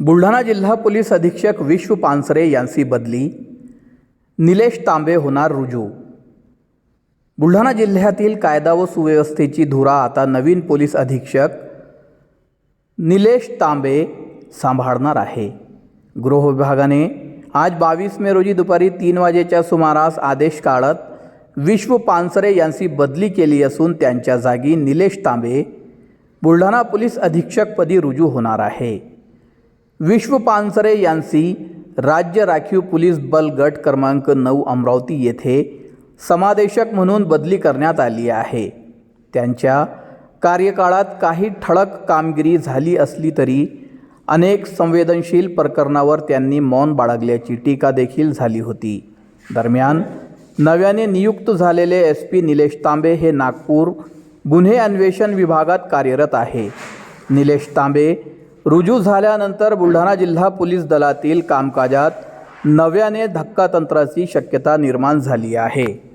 बुलढाणा जिल्हा पोलीस अधीक्षक विश्व पानसरे यांची बदली. निलेश तांबे होणार रुजू. बुलढाणा जिल्ह्यातील कायदा व सुव्यवस्थेची धुरा आता नवीन पोलीस अधीक्षक निलेश तांबे सांभाळणार आहे. गृह विभागाने आज बावीस मे रोजी दुपारी तीन वाजेच्या सुमारास आदेश काढत विश्व पानसरे यांची बदली केली असून त्यांच्या जागी निलेश तांबे बुलढाणा पोलीस अधीक्षकपदी रुजू होणार आहे. विश्व पानसरे यांची राज्य राखीव पोलीस बल गट क्रमांक नऊ अमरावती येथे समादेशक म्हणून बदली करण्यात आली आहे. त्यांच्या कार्यकाळात काही ठळक कामगिरी झाली असली तरी अनेक संवेदनशील प्रकरणावर त्यांनी मौन बाळगल्याची टीका देखील झाली होती. दरम्यान नव्याने नियुक्त झालेले एस पी निलेश तांबे हे नागपूर गुन्हे अन्वेषण विभागात कार्यरत आहे. निलेश तांबे रुजू झाल्यानंतर बुलढाणा जिल्हा पोलीस दलातील कामकाजात नव्याने धक्कातंत्राची शक्यता निर्माण झाली आहे.